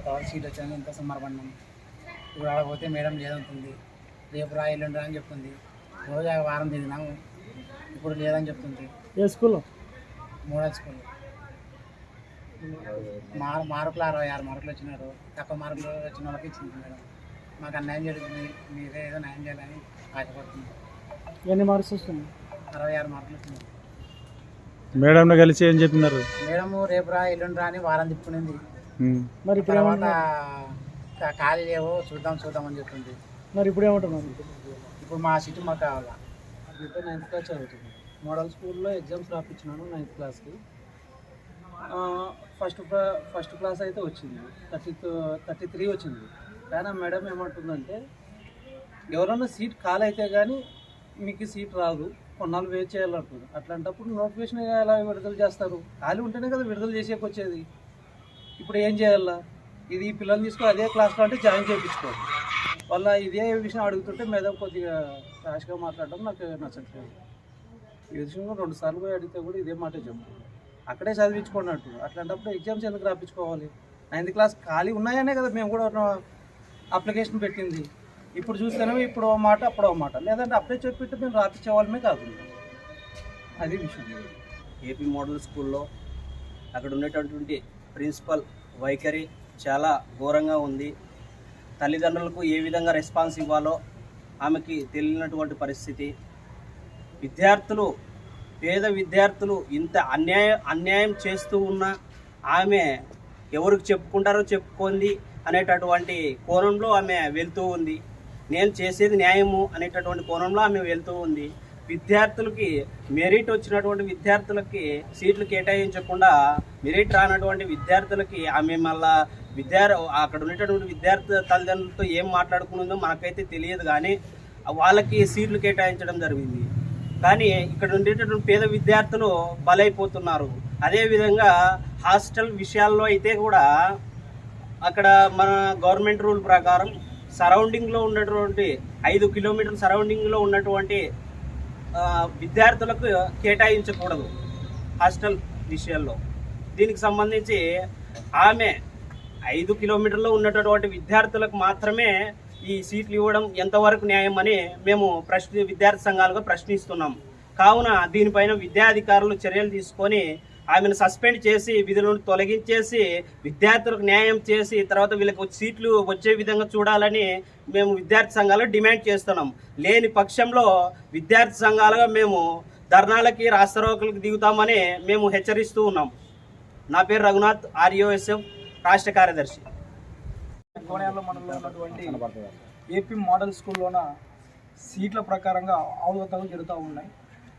తర్వాత సీట్ వచ్చాక ఇంకా సంబరపడినాం ఇప్పుడు ఆడపోతే మేడం లేదంటుంది. రేపు రా ఎల్లుండి రా అని చెప్తుంది. రోజు వారం తిరిగినాము. ఇప్పుడు లేదని చెప్తుంది. ఏ స్కూల్లో మూడో స్కూల్. మార్ మార్కులు అరవై ఆరు మార్కులు వచ్చినారు. తక్కువ మార్కులు వచ్చిన వాళ్ళకి ఇచ్చింది మేడం. మాకు అన్యాయం జరుగుతుంది మీరే ఏదో న్యాయం చేయాలని ఆశపడుతుంది ఎన్ని మార్క్స్ వస్తుంది అరవై ఆరు మార్కులు వచ్చినాయి. మేడంను కలిసి ఏం చెప్పినారు? మేడము రేపు రా ఎల్లుండి రా అని వారం తిప్పుకునింది. మరి ఇప్పుడు తర్వాత కా- ఖాళీ లేవు చూద్దాం చూద్దాం అని చెప్తుంది. మరి ఇప్పుడు ఏమంటున్నారు? ఇప్పుడు మా సీటు మాకు కావాలా? ఇప్పుడు నైన్త్ క్లాస్ చదువుతున్నాను మోడల్ స్కూల్లో ఎగ్జామ్స్ రాపించినాను నైన్త్ క్లాస్కి ఫస్ట్ ఫస్ట్ క్లాస్ అయితే వచ్చింది. థర్టీ థర్టీ త్రీ వచ్చింది. కానీ ఆ మేడం ఏమంటుందంటే ఎవరన్నా సీట్ ఖాళీ అయితే కానీ మీకు సీట్ రాదు. కొన్నాళ్ళు వెయిట్ చేయాలంటుంది అట్లాంటప్పుడు నోటిఫికేషన్ ఎలా విడుదల చేస్తారు? ఖాళీ ఉంటేనే కదా విడుదల చేసేకి వచ్చేది ఇప్పుడు ఏం చేయాలా? ఇది ఈ పిల్లల్ని తీసుకొని అదే క్లాస్లో అంటే జాయిన్ చేయించుకోవాలి. వాళ్ళ ఇదే విషయం అడుగుతుంటే మేడం కొద్దిగా ర్యాష్గా మాట్లాడడం నాకు నచ్చట్లేదు. ఈ విషయంలో రెండు సార్లు పోయి అడిగితే కూడా ఇదే మాట చెప్పు అక్కడే చదివించుకోండి అట్లాంటప్పుడు ఎగ్జామ్స్ ఎందుకు రాపించుకోవాలి నైన్త్ క్లాస్ ఖాళీ ఉన్నాయనే కదా మేము కూడా అప్లికేషన్ పెట్టింది. ఇప్పుడు చూస్తేనే ఇప్పుడు ఓ మాట అప్పుడు ఓ మాట. లేదంటే అప్పుడే చెప్పిట్టు మేము రాపించే వాళ్ళమే కాదు. అది విషయం. ఏపీ మోడల్ స్కూల్లో అక్కడ ఉండేటటువంటి ప్రిన్సిపల్ వైఖరి చాలా ఘోరంగా ఉంది. తల్లిదండ్రులకు ఏ విధంగా రెస్పాన్స్ ఇవ్వాలో ఆమెకి తెలియనటువంటి పరిస్థితి. విద్యార్థులు పేద విద్యార్థులు ఇంత అన్యాయం అన్యాయం చేస్తూ ఉన్న ఆమె ఎవరికి చెప్పుకుంటారో చెప్పుకోండి అనేటటువంటి కోణంలో ఆమె వెళ్తూ ఉంది. నేను చేసేది న్యాయము అనేటటువంటి కోణంలో ఆమె వెళ్తూ ఉంది. విద్యార్థులకి మెరిట్ వచ్చినటువంటి విద్యార్థులకి సీట్లు కేటాయించకుండా మెరిట్ రానటువంటి విద్యార్థులకి ఆమె మళ్ళా విద్యార్థి అక్కడ ఉండేటటువంటి విద్యార్థి తల్లిదండ్రులతో ఏం మాట్లాడుకున్నదో మనకైతే తెలియదు కానీ వాళ్ళకి సీట్లు కేటాయించడం జరిగింది. కానీ ఇక్కడ ఉండేటటువంటి పేద విద్యార్థులు బలైపోతున్నారు. అదేవిధంగా హాస్టల్ విషయాల్లో అయితే కూడా అక్కడ మన గవర్నమెంట్ రూల్ ప్రకారం సరౌండింగ్లో ఉన్నటువంటి ఐదు కిలోమీటర్ల సరౌండింగ్లో ఉన్నటువంటి విద్యార్థులకు కేటాయించకూడదు హాస్టల్ విషయాల్లో దీనికి సంబంధించి ఆమె ఐదు కిలోమీటర్లో ఉన్నటువంటి విద్యార్థులకు మాత్రమే ఈ సీట్లు ఇవ్వడం ఎంతవరకు న్యాయం అని మేము ప్రశ్న విద్యార్థి సంఘాలుగా ప్రశ్నిస్తున్నాం. కావున దీనిపైన విద్యాధికారులు చర్యలు తీసుకొని ఆమెను సస్పెండ్ చేసి విధులను తొలగించేసి విద్యార్థులకు న్యాయం చేసి తర్వాత వీళ్ళకి సీట్లు వచ్చే విధంగా చూడాలని మేము విద్యార్థి సంఘాలు డిమాండ్ చేస్తున్నాం. లేని పక్షంలో విద్యార్థి సంఘాలుగా మేము ధర్నాలకి రాష్ట్రోకులకు దిగుతామని మేము హెచ్చరిస్తూ ఉన్నాం. నా పేరు రఘునాథ్ ఆర్యోఎస్ఎఫ్ రాష్ట్ర కార్యదర్శి. కోనేరులో ఉన్నటువంటి ఏపీ మోడల్ స్కూల్లోన సీట్ల ప్రకారంగా అవగతాలు జరుగుతూ ఉన్నాయి.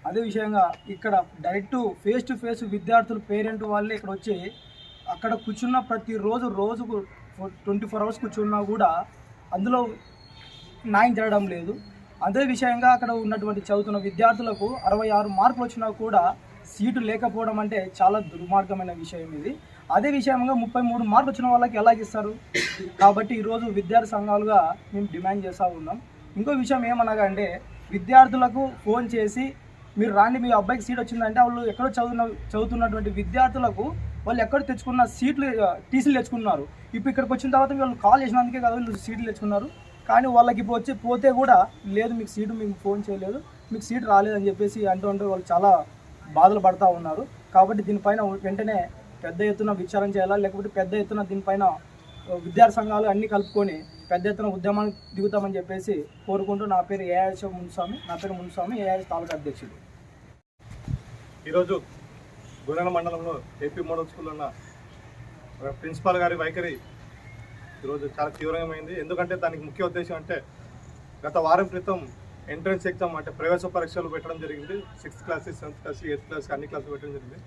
అదే విషయంగా ఇక్కడ డైరెక్ట్ ఫేస్ టు ఫేస్ విద్యార్థులు పేరెంట్ వాళ్ళే ఇక్కడ వచ్చి అక్కడ కూర్చున్న ప్రతిరోజు రోజుకు ట్వంటీ ఫోర్ అవర్స్ కూర్చున్నా కూడా అందులో న్యాయం జరగడం లేదు. అదే విషయంగా అక్కడ ఉన్నటువంటి చదువుతున్న విద్యార్థులకు అరవై ఆరు మార్కులు వచ్చినా కూడా సీటు లేకపోవడం అంటే చాలా దుర్మార్గమైన విషయం ఇది. అదే విషయంగా ముప్పై మూడు మార్కులు వచ్చిన వాళ్ళకి ఎలా ఇస్తారు? కాబట్టి ఈరోజు విద్యార్థి సంఘాలుగా మేము డిమాండ్ చేస్తూ ఉన్నాం. ఇంకో విషయం ఏమనగా అంటే విద్యార్థులకు ఫోన్ చేసి మీరు రాండి మీ అబ్బాయికి సీట్ వచ్చిందంటే వాళ్ళు ఎక్కడో చదువున్న చదువుతున్నటువంటి విద్యార్థులకు వాళ్ళు ఎక్కడ తెచ్చుకున్న సీట్లు టీసీలు తెచ్చుకున్నారు. ఇప్పుడు ఇక్కడికి వచ్చిన తర్వాత వాళ్ళు కాల్ చేసినందుకే కదా వీళ్ళు సీట్లు తెచ్చుకున్నారు. కానీ వాళ్ళకి ఇప్పుడు వచ్చి పోతే కూడా లేదు మీకు సీటు మీకు ఫోన్ చేయలేదు మీకు సీట్ రాలేదని చెప్పేసి అంటూ ఉంటే వాళ్ళు చాలా బాధలు పడతా ఉన్నారు. కాబట్టి దీనిపైన వెంటనే పెద్ద ఎత్తున విచారం చేయాలా లేకపోతే పెద్ద ఎత్తున దీనిపైన విద్యార్థి సంఘాలు అన్నీ కలుపుకొని పెద్ద ఎత్తున ఉద్యమానికి దిగుతామని చెప్పేసి కోరుకుంటూ నా పేరు ఏఆర్ఎస్ మున్స్వామి. నా పేరు మున్స్వామి ఏఆర్ఎస్ తాలూకా అధ్యక్షుడు. ఈరోజు గుణన మండలంలో ఏపీ మోడల్ స్కూల్లో ఉన్న ప్రిన్సిపాల్ గారి వైఖరి ఈరోజు చాలా తీవ్రమైంది. ఎందుకంటే దానికి ముఖ్య ఉద్దేశం అంటే గత వారం క్రితం ఎంట్రన్స్ ఎగ్జామ్ అంటే ప్రవేశ పరీక్షలు పెట్టడం జరిగింది. Sixth class seventh class eighth class అన్ని క్లాసులు పెట్టడం జరిగింది.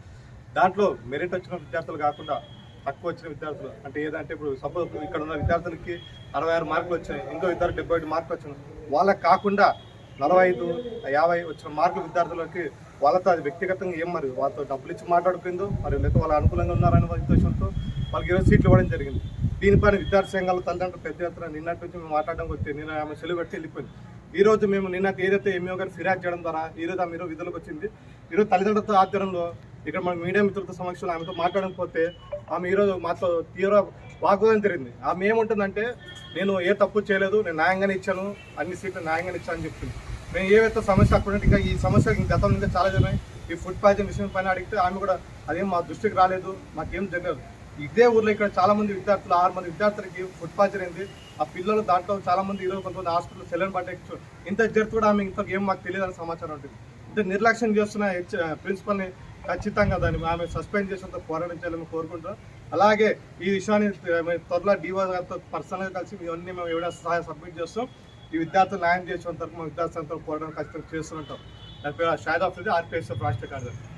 దాంట్లో మెరిట్ వచ్చిన విద్యార్థులు కాకుండా తక్కువ వచ్చిన విద్యార్థులు. అంటే ఏదంటే ఇప్పుడు సపోజ్ ఇక్కడ ఉన్న విద్యార్థులకి అరవై ఆరు మార్కులు వచ్చాయి ఇంకో ఇద్దరు డెబ్బై ఐదు మార్కులు వచ్చినాయి. వాళ్ళకి కాకుండా నలభై ఐదు యాభై వచ్చిన మార్కులు విద్యార్థులకి వాళ్ళతో అది వ్యక్తిగతంగా ఏం మరి? వాళ్ళతో డబ్బులు ఇచ్చి మాట్లాడుకుందో మరి లేకపోతే వాళ్ళు అనుకూలంగా ఉన్నారనే ఉద్దేశంతో వాళ్ళకి ఈరోజు సీట్లు ఇవ్వడం జరిగింది. దీనిపైన విద్యార్థి సంఘాల తల్లిదండ్రులు పెద్ద ఎత్తున నిన్నటి నుంచి మేము మాట్లాడడం వచ్చి నేను ఆమె సెలవు పెట్టి వెళ్ళిపోయింది. ఈ రోజు మేము నిన్న ఏదైతే ఎంఈఓ గారు ఫిర్యాదు చేయడం ద్వారా ఈ రోజు ఆమె ఈరోజు విధులకు వచ్చింది. ఈరోజు తల్లిదండ్రులతో ఆధ్వర్యంలో ఇక్కడ మన మీడియా మిత్రులతో సమక్షంలో ఆమెతో మాట్లాడకపోతే ఆమె ఈరోజు మాతో తీవ్ర వాగ్వాదం జరిగింది. ఆమె ఏముంటుందంటే నేను ఏ తప్పు చేయలేదు నేను న్యాయంగానే ఇచ్చాను అన్ని సీట్లు న్యాయంగానే ఇచ్చాను అని చెప్తుంది మేము ఏవైతే సమస్య అక్కడ ఇంకా ఈ సమస్య ఇంకా గతం ఇంకా చాలా జరిగినాయి ఈ ఫుడ్ పాయిజన్ విషయం పైన అడిగితే ఆమె కూడా అదేం మా దృష్టికి రాలేదు మాకేం తెలియదు ఇదే ఊర్లో ఇక్కడ చాలా మంది విద్యార్థులు ఆరు మంది విద్యార్థులకి ఫుడ్ పాయిజన్ అయింది ఆ పిల్లలు దాంట్లో చాలా మంది ఈరోజు కొంతమంది హాస్పిటల్ సెలవు పట్టే ఇంత జరుగుతూ కూడా ఆమె ఇంత ఏం మాకు తెలియదు అని సమాచారం ఉంటుంది. ఇంత నిర్లక్ష్యం చేస్తున్న ప్రిన్సిపల్ని ఖచ్చితంగా దాన్ని ఆమె సస్పెండ్ చేసినంత పోరాటం చేయాలని కోరుకుంటున్నాం. అలాగే ఈ విషయాన్ని త్వరలో డివో గారితో పర్సనల్గా కలిసి ఇవన్నీ మేము ఎవడ సహాయం సబ్మిట్ చేస్తాం. ఈ విద్యార్థులు న్యాయం చేసిన వరకు మా విద్యార్థులంతా పోరాటం ఖచ్చితంగా చేస్తుంటాం నా పేరు షాద్ ఆఫ్ ఆర్పిఎస్ రాష్ట్ర కార్యదర్శి.